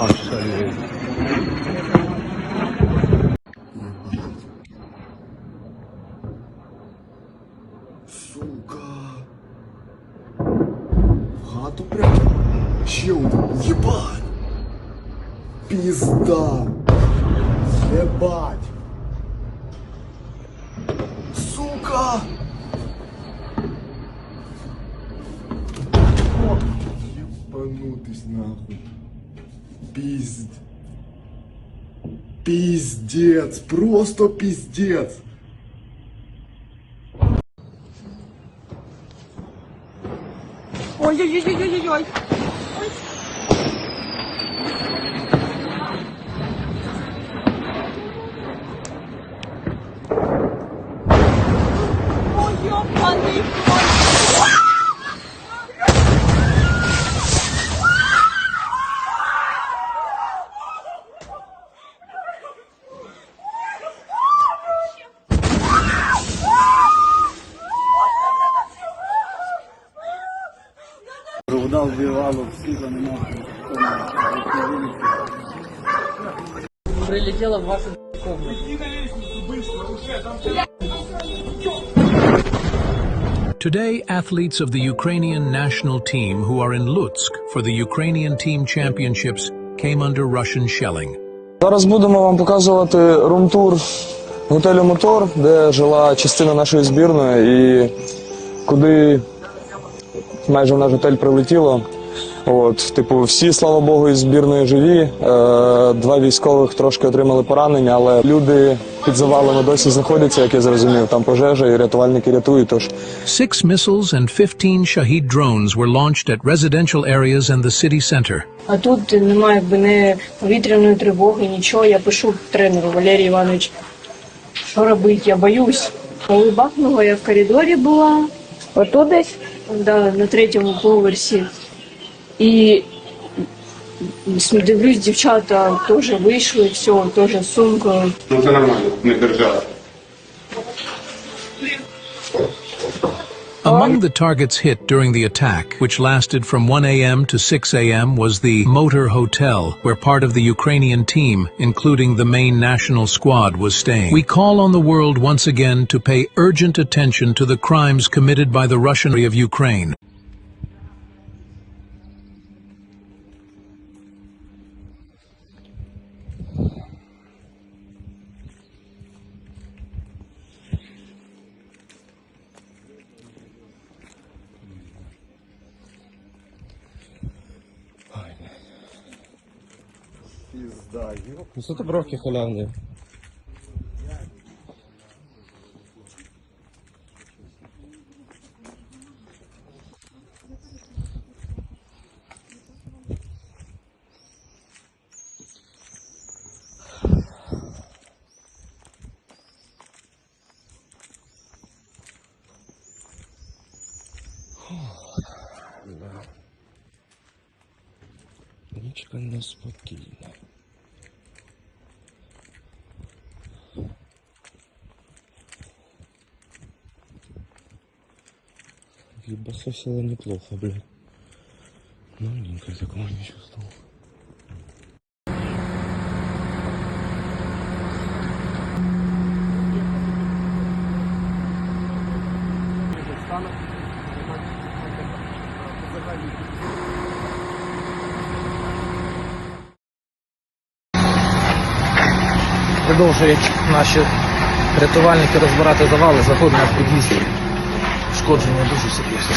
Абсолютно. Сука. В хату прям. Чел, ебать. Пизда. Ебать. Сука. Ебанутый нахуй. Пизд. Пиздец. Просто пиздец. Ой-ой-ой-ой-ой-ой. Ой, ёбаный вбивало, світла немає. Прилетела в вашу комнату. Today, athletes of the Ukrainian national team who are in Lutsk for the Ukrainian Team Championships came under Russian shelling. Зараз будемо вам показувати румтур готелю Мотор, де жила частина нашої збірної і куди майже в наш готель прилетіло. От, типу, всі, слава Богу, із збірної живі. Е, два військових трошки отримали поранення, але люди під завалами досі знаходяться, як я зрозумів. Там пожежа і рятувальники рятують. Тож Six missiles and 15 Shahid drones were launched at residential areas and the city center. А тут немає якби не повітряної тривоги, нічого. Я пишу тренеру Валерій Іванович, що робити, я боюсь. Коли бахнуло, я в коридорі була, отут десь, да, на третьому поверсі. І дивлюсь, дівчата теж вийшли, все, теж з сумкою. Ну це нормально, не держава. Among the targets hit during the attack, which lasted from 1 a.m. to 6 a.m., was the Motor Hotel, where part of the Ukrainian team, including the main national squad, was staying. We call on the world once again to pay urgent attention to the crimes committed by the Russian army of Ukraine. Пизда, ёп. Ну, це бровки халявні. Нічка неспокійна. Ебасосило неплохо, блядь. Маленькая такого не чувствовал. Продовжують наші рятувальники розбирати завали, заходимо в під'їзд. Шкодження дуже серйозне.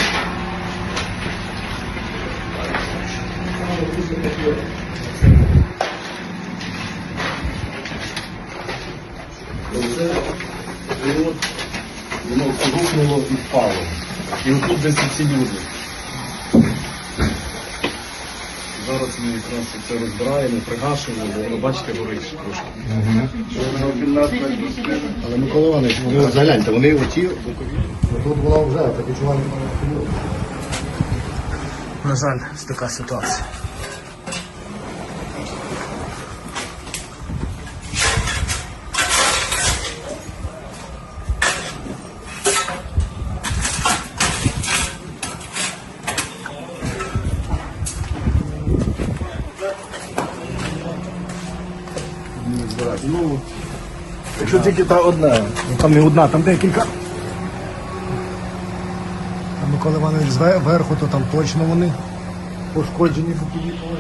Воно рухнуло і впало. І отут десь ці люди. Зараз ми якраз це розбираємо, пригашуємо, бо воно, бачите, горить трошки. Але Микола Іванович, вони от загляньте, вони оті бокові. Тут була вже так відчували. На жаль, така ситуація. Знову. Якщо тільки та одна, ну там не одна, там декілька. А Микола Іванович зверху, то там точно вони пошкоджені по під'їхали.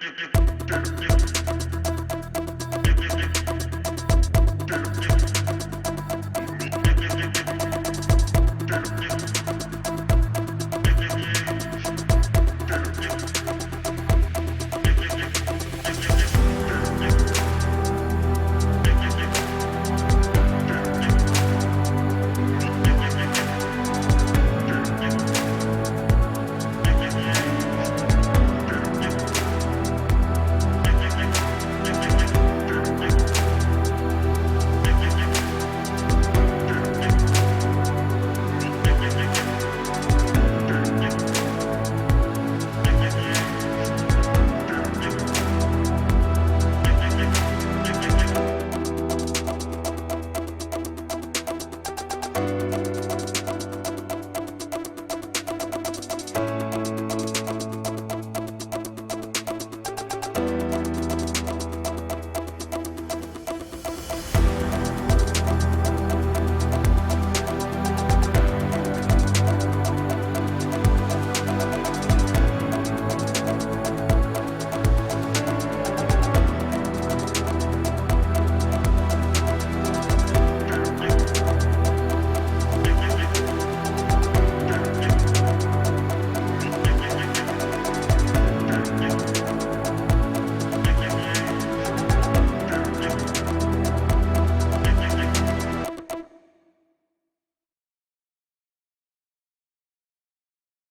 Hehehe